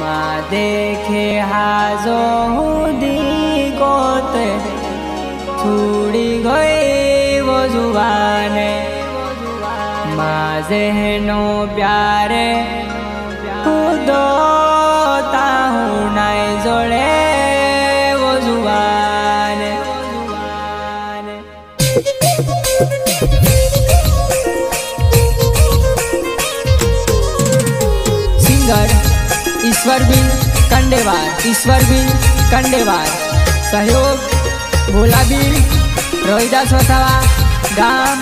মা দেখে হাজ দি কতে ছুড়ি গেব জুবানে। মা যেহেন প্যারে তো ઈશ્વરબીન કંડેવાર. સહયોગ ભોલાબીન રોહિદાસ વસાવા, ગામ,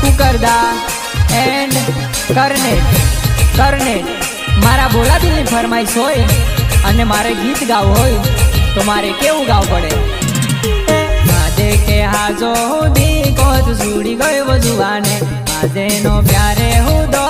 કુકરદા એન્ડ કરનેટ કરનેટ મારા ભોલાબીનની ફરમાઈશ હોય અને મારે ગીત ગાવું હોય, તો મારે કેવું ગાવું પડે? આજે કે હાજો હુદી કોત સુડી ગયો જુવાને. માદે નો પ્યારે હું દો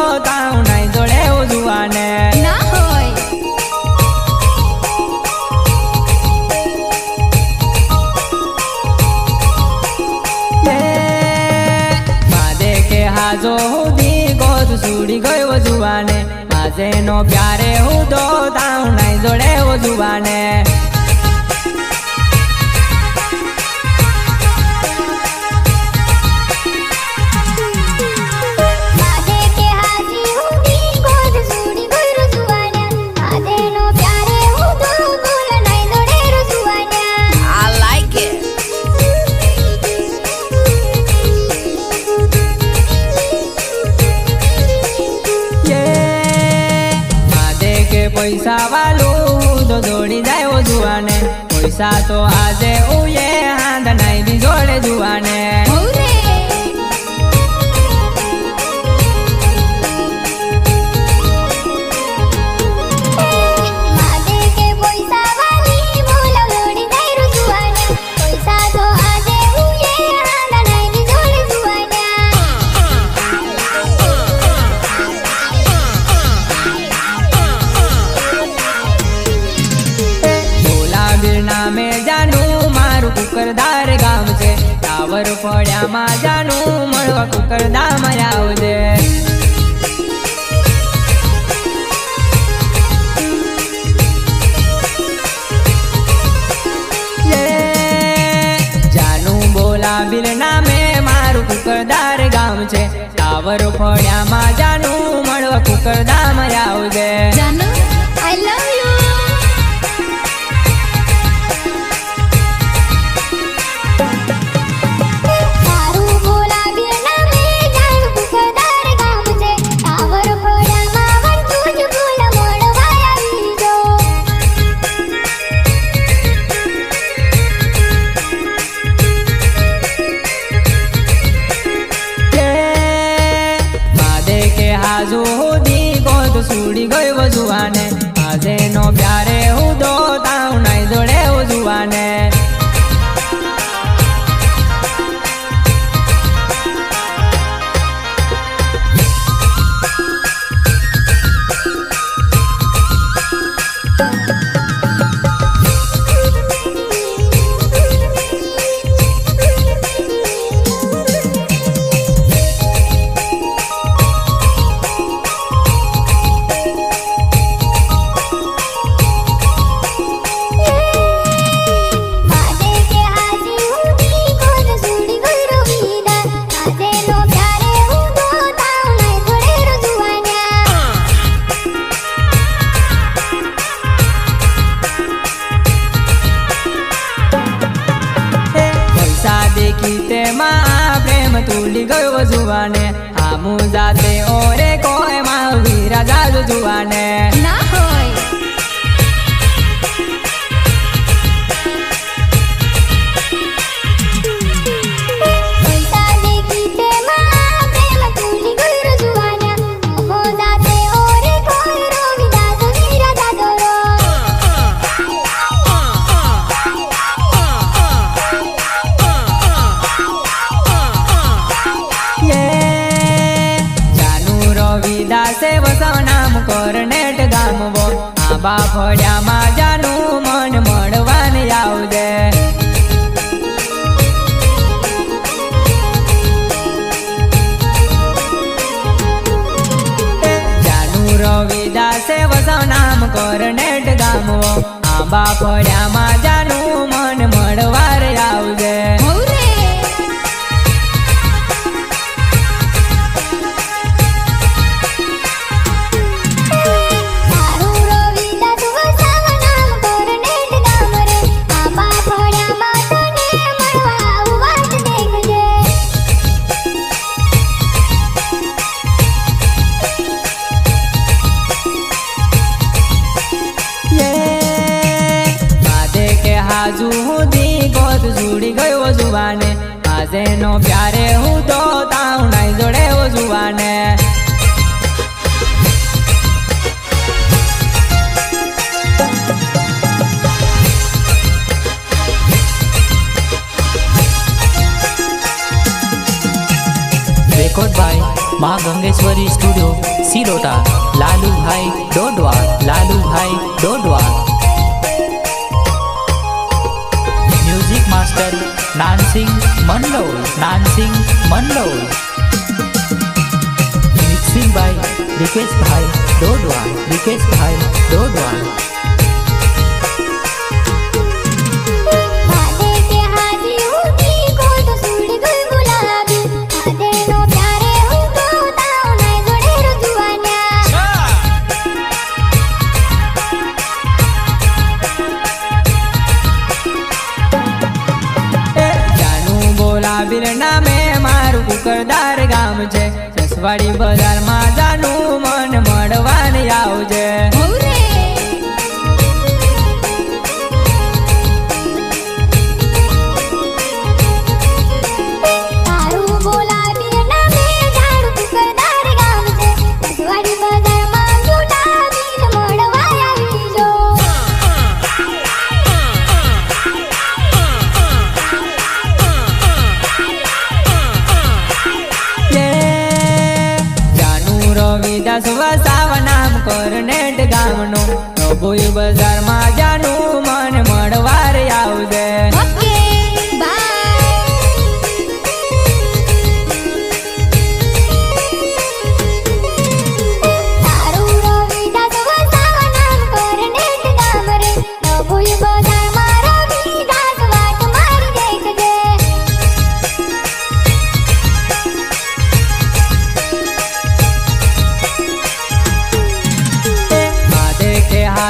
પૈસા તો આજે ઉયે હાંધ નાઈ બી જોડે જુવાને. કુકરદાર ગામ છે. ટાવર પડ્યા જાનું મળવા કુકરદામાં આવજે બિલ નામે મારું કુકરદાર ગામ છે. ટાવર ફળ્યામાં જાનું મળવા કુકરદામાં તુલી ગયો જુવાને આમુ જાતે ઓરે કોઈ માં વીરા જાજુ જુવાને. ના રવિદાસે વસવ નામ કરનેટ ગામવો. આંબા ફળ્યામાં માજાનું મન મળવાને આવજે. રવિદાસે વસવ નામ ગામવો. આંબા ફળ્યામાં જાનું સિરોટા Lalubhai Dodva Lalubhai Dodva music master Nansing Mandol Nansing Mandol. Mixing by Rikeshbhai Dodva Rikeshbhai Dodva જાનું મન મળવાની આવજે.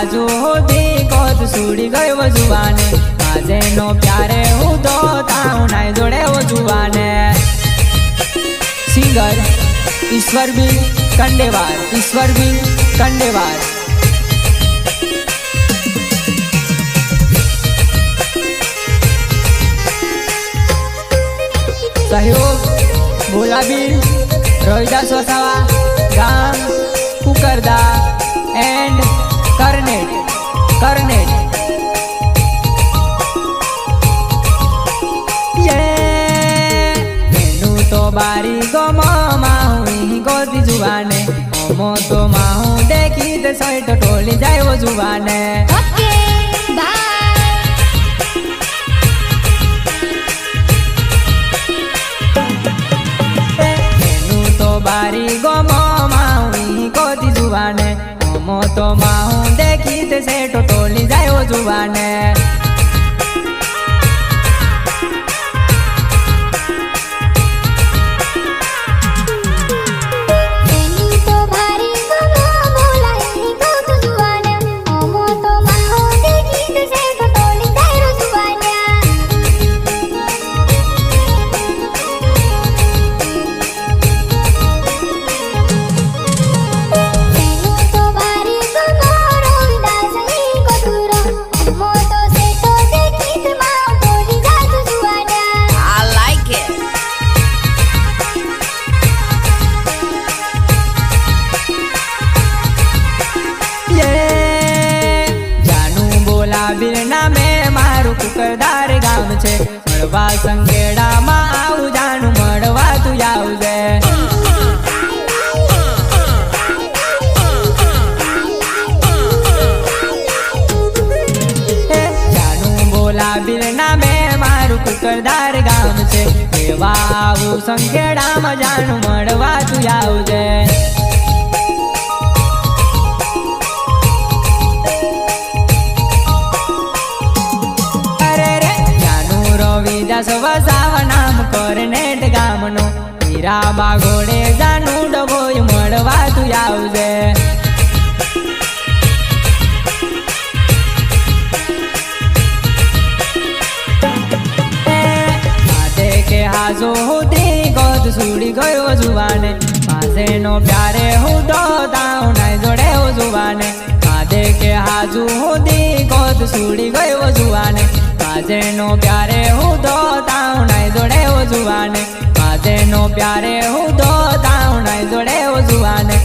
કે હોતી કોત સુડી ગયો જુવાને. આજે નો પ્યારે હું તો તાવ નાઈ જોડે જુવાને. સિંગર ઈશ્વર બી કંડેવાર, ઈશ્વર બી કંડેવાર. સહયોગ બોલાબીર રોહિદાસ વસાવા, ગામ કુકરદા એન્ડ કરનેટ એનું તો બારી ગમો માહું ગોદી જુવાને. અમો તો માહું દેખી તે સૈટ ટોલી જાય જુવાને. Okay bye. બારી ગમો માહું ગોદી જુવાને. અમો તો માહું દેખી તે સૈટ જુવાને મળવા સંગેડામાં આવું જાણું મળવા તું આવજે કરદાર ગામ છે. એવા આવું સંગેડામાં જાનું મળવા તું આવજે વિલાસ વસાવા નામ કરનેટ ગામનો. હીરાબા બાગોડે જાનું ડબોય મળવા તું આવજે. કે હાજો હુધી ગોદ સુડી ગયો જુવાને. પાસેનો પ્યારે હું તો તાઉ નાય જોડે જુવાને. હાથે કે હાજુ હુધી ગોદ સુડી ગયો જુવાને. પાસેનો પ્યારે હું તો નાઈ જોડે ઓ જુવાને. પાસેનો પ્યારે હું તો નાઈ જોડે ઓ જુવાને.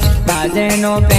પ્રેમ